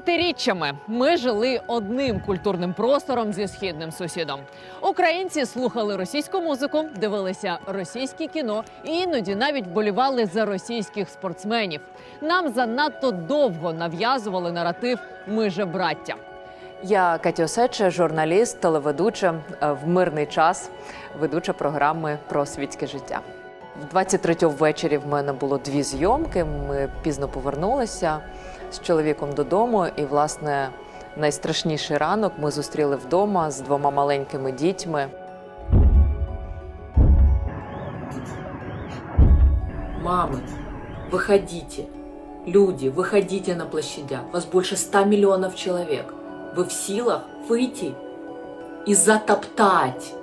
Десятиріччями ми жили одним культурним простором зі східним сусідом. Українці слухали російську музику, дивилися російське кіно і іноді навіть болівали за російських спортсменів. Нам занадто довго нав'язували наратив Ми же браття. Я Катя Осеча, журналіст, телеведуча е, в мирний час, ведуча програми про світське життя. В 23-го ввечері в мене було дві зйомки. Ми пізно повернулися з чоловіком додому, і, власне, найстрашніший ранок ми зустріли вдома з двома маленькими дітьми. Мамы, выходите. Люди, выходите на площадях. Вас больше 100 миллионов человек. Вы в силах выйти и затоптать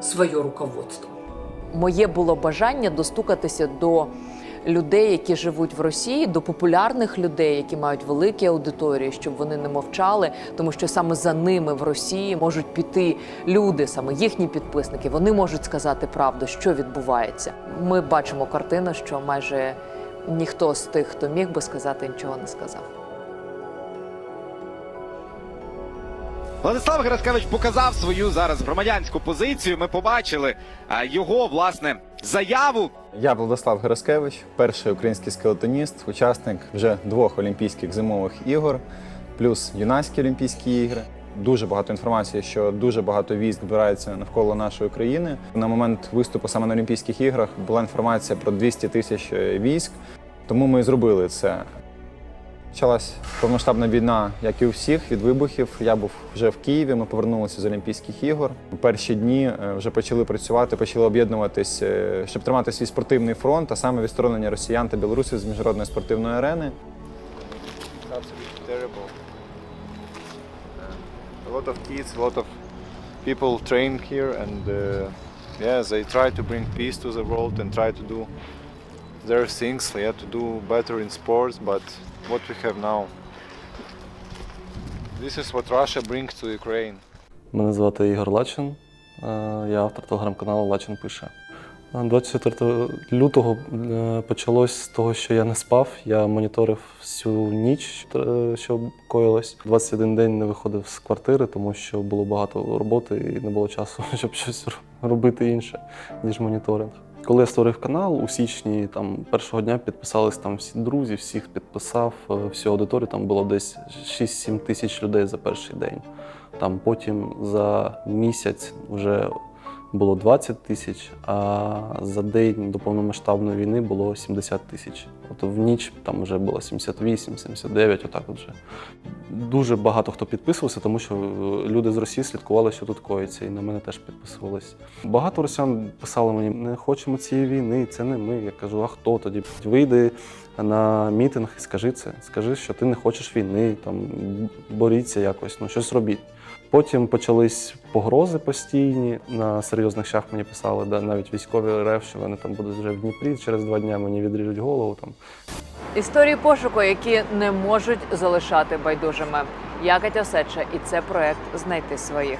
свое руководство. Моє було бажання достукатися до людей, які живуть в Росії, до популярних людей, які мають великі аудиторії, щоб вони не мовчали, тому що саме за ними в Росії можуть піти люди, саме їхні підписники. Вони можуть сказати правду, що відбувається. Ми бачимо картину, що майже ніхто з тих, хто міг би сказати, нічого не сказав. Владислав Гераскевич показав свою зараз громадянську позицію. Ми побачили його власне заяву. Я Владислав Гераскевич, перший український скелетоніст, учасник вже двох Олімпійських зимових ігор, плюс юнацькі Олімпійські ігри. Дуже багато інформації, що дуже багато військ збирається навколо нашої країни. На момент виступу саме на Олімпійських іграх була інформація про 200 тисяч е, військ, тому ми зробили це. Почалась повномасштабна війна, як і у всіх, від вибухів. Я був вже в Києві. Ми повернулися з Олімпійських ігор. У перші дні е, вже почали працювати, почали об'єднуватись, е, щоб тримати свій спортивний фронт, а саме відсторонення росіян та білорусів з міжнародної спортивної арени. A lot of kids, a lot of people train here, and uh, yeah, they try to bring peace to the world and try to do their things. They have to do better in sports, but what we have now. This is what Russia brings to Ukraine. Мене звати Ігор Лачин, е, я автор телеграм-каналу Лачин пише. Е, 24 лютого е, почалось з того, що я не спав. Я моніторив всю ніч, е, що коїлось. 21 день не виходив з квартири, тому що було багато роботи і не було часу, щоб щось робити інше, ніж моніторинг. Коли я створив канал у січні, там першого дня підписались там всі друзі, всіх підписав, е, всю аудиторію. Там було десь 6-7 тисяч людей за перший день. Там потім за місяць вже було 20 тисяч, а за день до повномасштабної війни було 70 тисяч. От в ніч там вже було 78, 79, отак от вже. Дуже багато хто підписувався, тому що е, люди з Росії слідкували, що тут коїться, і на мене теж підписувались. Багато росіян писали мені, не хочемо цієї війни, це не ми. Я кажу, а хто тоді? Вийди на мітинг і скажи це. Скажи, що ти не хочеш війни, там боріться якось, ну щось робіть. Потім почались погрози постійні. На серйозних щах мені писали, да, навіть військові РФ, що вони там будуть вже в Дніпрі. Через два дні мені відріжуть голову. Там Історії пошуку, які не можуть залишати байдужими. Я Катя Осеча, і це проект Знайти своїх.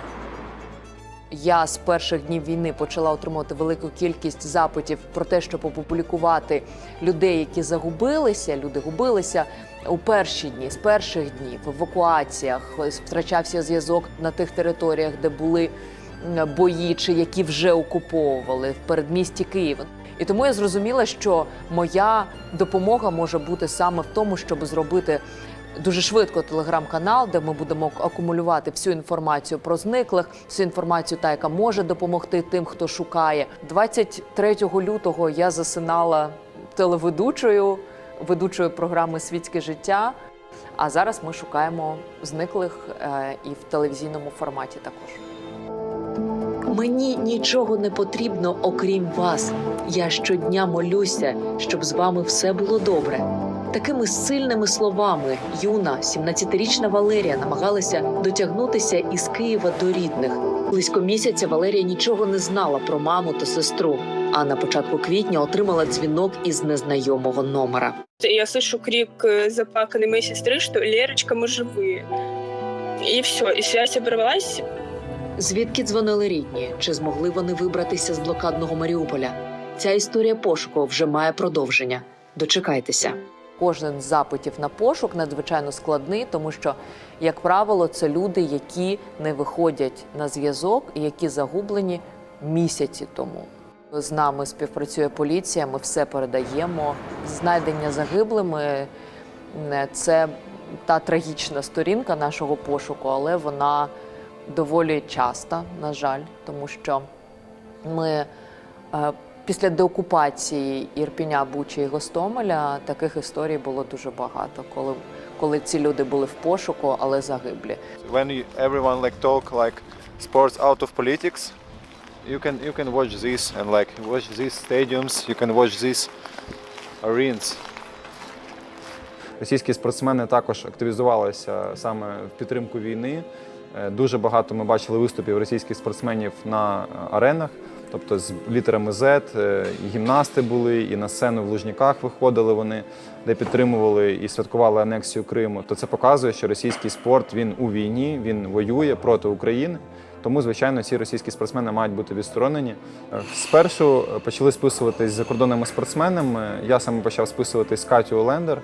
Я з перших днів війни почала отримувати велику кількість запитів про те, щоб опублікувати людей, які загубилися. Люди губилися у перші дні, з перших днів, в евакуаціях, втрачався зв'язок на тих територіях, де були бої, чи які вже окуповували в передмісті Києва. І тому я зрозуміла, що моя допомога може бути саме в тому, щоб зробити дуже швидко телеграм-канал, де ми будемо акумулювати всю інформацію про зниклих, всю інформацію, та яка може допомогти тим, хто шукає. 23 лютого я засинала телеведучою, ведучою програми Світське життя. А зараз ми шукаємо зниклих е, і в телевізійному форматі також. Мені нічого не потрібно, окрім вас. Я щодня молюся, щоб з вами все було добре. Такими сильними словами юна 17-річна Валерія намагалася дотягнутися із Києва до рідних. Близько місяця Валерія нічого не знала про маму та сестру. А на початку квітня отримала дзвінок із незнайомого номера. Я слышу крик э, заплаканной моей сестры, что «Лерочка, мы живые». И все, и связь оборвалась. Звідки дзвонили рідні? Чи змогли вони вибратися з блокадного Маріуполя? Ця історія пошуку вже має продовження. Дочекайтеся. Кожен з запитів на пошук надзвичайно складний, тому що, як правило, це люди, які не виходять на зв'язок і які загублені місяці тому. З нами співпрацює поліція, ми все передаємо. Знайдення загиблими це та трагічна сторінка нашого пошуку, але вона доволі часта, на жаль, тому що ми е, після деокупації Ірпіня, Бучі і Гостомеля таких історій було дуже багато, коли, коли ці люди були в пошуку, але загиблі. when everyone like talk like sports out of politics you can you can watch this and like watch these stadiums you can watch these arenas Російські спортсмени також активізувалися саме в підтримку війни. Е, Дуже багато ми бачили виступів російських спортсменів на е, аренах, тобто з літерами Z, е, і гімнасти були, і на сцену в Лужніках виходили вони, де підтримували і святкували анексію Криму. То це показує, що російський спорт він у війні, він воює проти України. Тому, звичайно, ці російські спортсмени мають бути відсторонені. Е, Спершу е, почали списуватись з закордонними спортсменами. Я саме почав списуватись з Катю Олендер,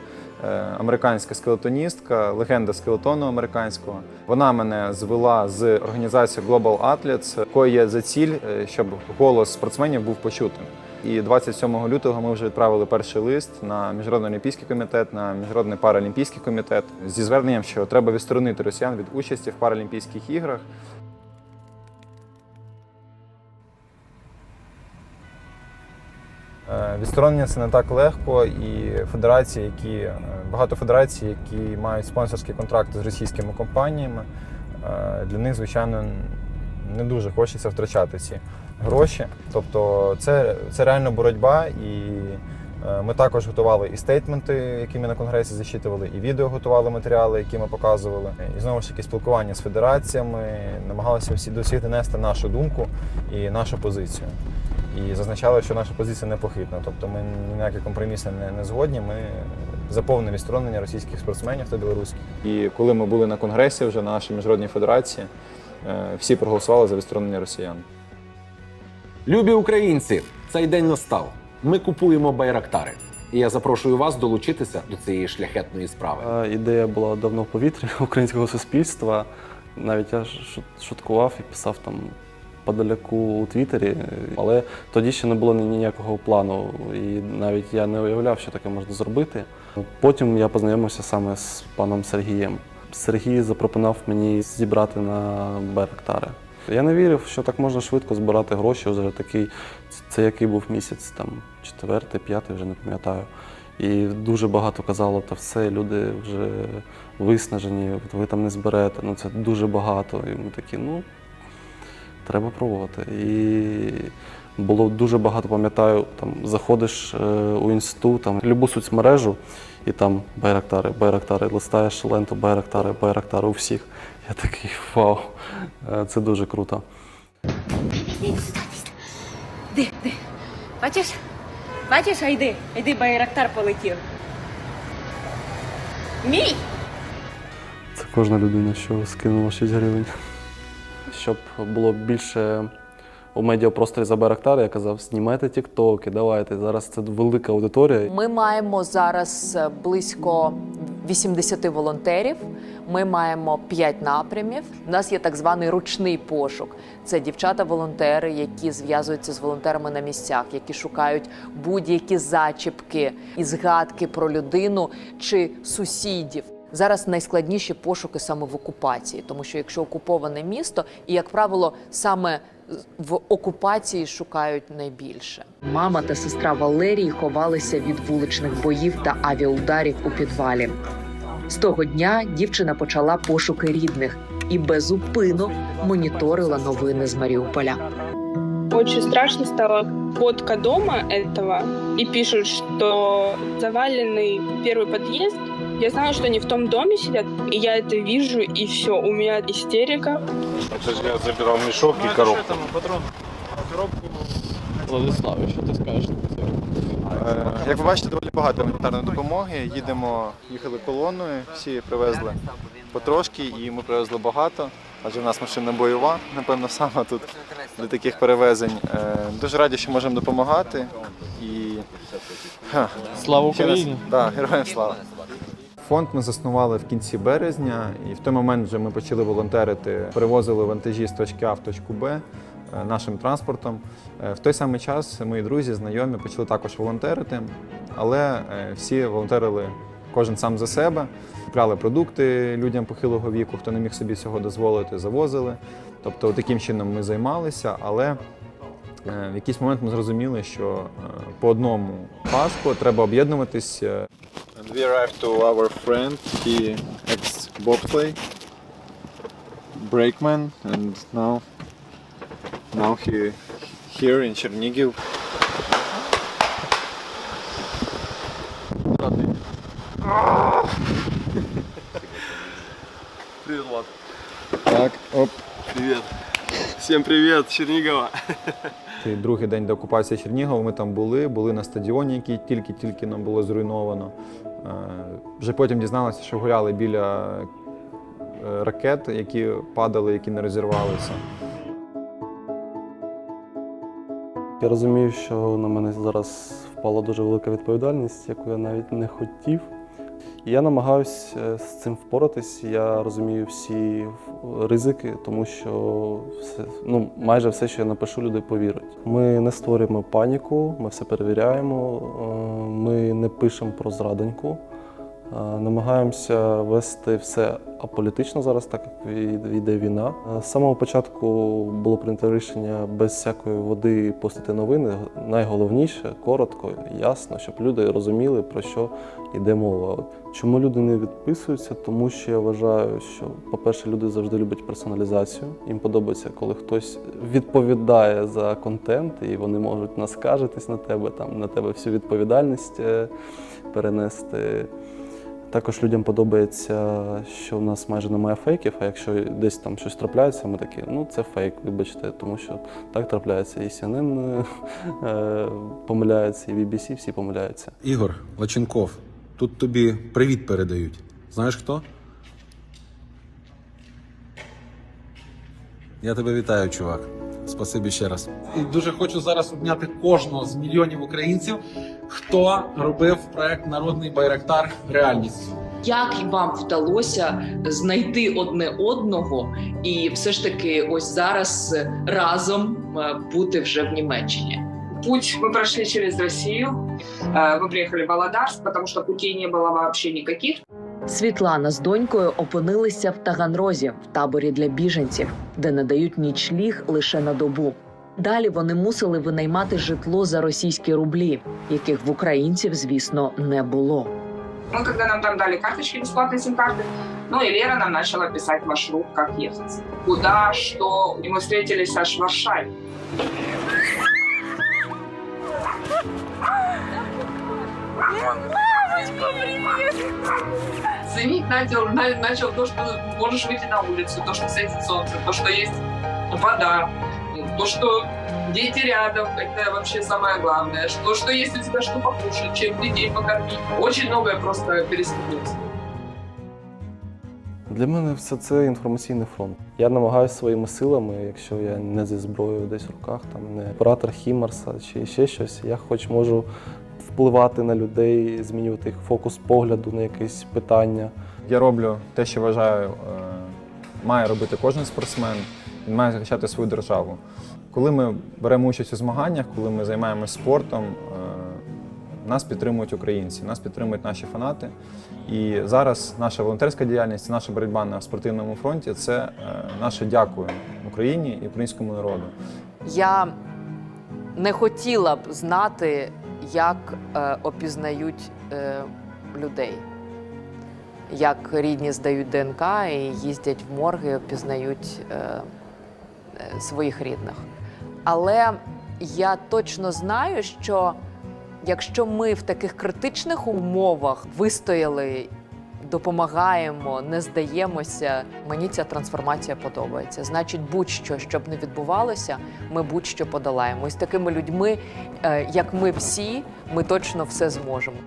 американська скелетоністка, легенда скелетону американського. Вона мене звела з організацією Global Athletes, якої є за ціль, е, щоб голос спортсменів був почутим. І 27 лютого ми вже відправили перший лист на міжнародний олімпійський комітет, на міжнародний паралімпійський комітет зі зверненням, що треба відсторонити росіян від участі в паралімпійських іграх. Відсторонення це не так легко, і федерації, які е, багато федерацій, які мають спонсорські контракти з російськими компаніями, е, для них, звичайно, не дуже хочеться втрачати ці гроші. Тобто, це, це реально боротьба, і е, ми також готували і стейтменти, які ми на конгресі зачитували, і відео готували матеріали, які ми показували. І знову ж таки спілкування з федераціями, намагалися всі до всіх донести нашу думку і нашу позицію. І зазначали, що наша позиція непохитна. Тобто ми ні на які компроміси не, не згодні. Ми за повне відсторонення російських спортсменів та білоруських. І коли ми були на конгресі вже на нашій міжнародній федерації, е, всі проголосували за відсторонення росіян. Любі українці, цей день настав. Ми купуємо байрактари. І я запрошую вас долучитися до цієї шляхетної справи. Е, Ідея була давно в повітрі українського суспільства. Навіть я шуткував і писав там подаляку у Твіттері, але тоді ще не було ніякого плану, і навіть я не уявляв, що таке можна зробити. Потім я познайомився саме з паном Сергієм. Сергій запропонував мені зібрати на Байрактари. Я не вірив, що так можна швидко збирати гроші. Вже такий, це який був місяць, там четвертий, п'ятий, вже не пам'ятаю. І дуже багато казало, та все, люди вже виснажені, ви там не зберете. Ну це дуже багато. І ми такі, ну треба пробувати. І було дуже багато, пам'ятаю, там заходиш е, у інститут, там любу соцмережу, і там байрактари, байрактари, листаєш ленту байрактари, байрактари у всіх. Я такий вау, е, це дуже круто. Де, де? Бачиш? Бачиш, а йди, йди, байрактар полетів. Мій! Це кожна людина, що скинула 6 гривень. Щоб було більше у медіапросторі за Байрактар, я казав, знімайте тіктоки, давайте. Зараз це велика аудиторія. Ми маємо зараз е, близько 80 волонтерів. Ми маємо 5 напрямів. У нас є так званий ручний пошук. Це дівчата-волонтери, які зв'язуються з волонтерами на місцях, які шукають будь-які зачіпки і згадки про людину чи сусідів Зараз найскладніші пошуки саме в окупації, тому що якщо окуповане місто, і як правило, саме в окупації шукають найбільше. Мама та сестра Валерії ховалися від вуличних боїв та авіаударів у підвалі. З того дня дівчина почала пошуки рідних і безупинно моніторила новини з Маріуполя. Очень страшно стало фотка дома этого, и пишут, что заваленный первый подъезд. я знала, что они в том доме сидят, и я это вижу, и все, у меня истерика. Це ж я забирав мішок і коробку. Владислав, що ти скажеш? Е, Як ви бачите, доволі багато гуманітарної допомоги. Їдемо, їхали колоною, всі привезли потрошки, і ми привезли багато. Адже в нас машина бойова, напевно, саме тут для таких перевезень. Е, Дуже раді, що можемо допомагати. І Слава Україні! Да, героям слава! Фонд ми заснували в кінці березня, і в той момент вже ми почали волонтерити, перевозили вантажі з точки А в точку Б е, нашим транспортом. Е, В той самий час мої друзі, знайомі почали також волонтерити, але е, всі волонтерили кожен сам за себе, купляли продукти людям похилого віку, хто не міг собі цього дозволити, завозили. Тобто таким чином ми займалися, але в якийсь момент ми зрозуміли, що по одному паску треба об'єднуватись. And we arrived to our friend, he ex bobsleigh brakeman, and now now he here in Chernigiv. Привет, Влад. Так, оп. Привет. Всем привет, Чернигова. Цей другий день до окупації Чернігова ми там були, були на стадіоні, який тільки-тільки нам було зруйновано. Е, Вже потім дізналися, що гуляли біля е, ракет, які падали, які не розірвалися. Я розумію, що на мене зараз впала дуже велика відповідальність, яку я навіть не хотів. Я намагаюся з цим впоратись. Я розумію всі ризики, тому що все, ну, майже все, що я напишу, люди повірять. Ми не створюємо паніку, ми все перевіряємо, е, ми не пишемо про зрадоньку. Е, Намагаємося вести все аполітично зараз, так як йде війна. Е, З самого початку було прийнято рішення без всякої води постити новини. Найголовніше коротко, ясно, щоб люди розуміли, про що йде мова. Чому люди не відписуються? Тому що я вважаю, що, по-перше, люди завжди люблять персоналізацію. Їм подобається, коли хтось відповідає за контент, і вони можуть наскаржитись на тебе, там на тебе всю відповідальність е, перенести. Також людям подобається, що в нас майже немає фейків, а якщо десь там щось трапляється, ми такі, ну це фейк, вибачте, тому що так трапляється. І CNN е, помиляється, і BBC всі помиляються. Ігор Лаченков, тут тобі привіт передають. Знаєш хто? Я тебе вітаю, чувак. Спасибі ще раз. І дуже хочу зараз обняти кожного з мільйонів українців, хто робив проект Народний Байрактар реальністю. Як вам вдалося знайти одне одного і все ж таки ось зараз разом е, бути вже в Німеччині? Путь мы прошли через Россию. Э, Мы приехали в Володарск, потому что путей не было вообще никаких. Світлана з донькою опинилися в Таганрозі в таборі для біженців, де надають нічліг лише на добу. Далі вони мусили винаймати житло за російські рублі, яких в українців, звісно, не було. Мы, когда нам там дали карточки, бесплатные сим-карты, ну и Лера нам начала писать маршрут, как ехать. Куда, что. И мы встретились аж в Варшаве. Звенить Начал, на- начал то, что можешь выйти на улицу, то, что светит солнце, то, что есть вода, то, что дети рядом, это вообще самое главное. То, что есть у тебя что покушать, чем детей покормить. Очень многое просто переступилось. Для мене все це інформаційний фронт. Я намагаюся своїми силами, якщо я не зі зброєю десь в руках, там не оператор Хімарса чи ще щось, я хоч можу впливати на людей, змінювати їх фокус погляду на якесь питання. Я роблю те, що вважаю, е, має робити кожен спортсмен. Він має захищати свою державу. Коли ми беремо участь у змаганнях, коли ми займаємося спортом, е, нас підтримують українці, нас підтримують наші фанати. І зараз наша волонтерська діяльність, наша боротьба на спортивному фронті це е, наше дякую Україні і українському народу. Я не хотіла б знати, як е, опізнають е, людей, як рідні здають ДНК і їздять в морги, опізнають е, е, своїх рідних. Але я точно знаю, що якщо ми в таких критичних умовах вистояли, допомагаємо, не здаємося, мені ця трансформація подобається. Значить, будь-що, щоб не відбувалося, ми будь-що подолаємо. І з такими людьми, е, як ми всі, ми точно все зможемо.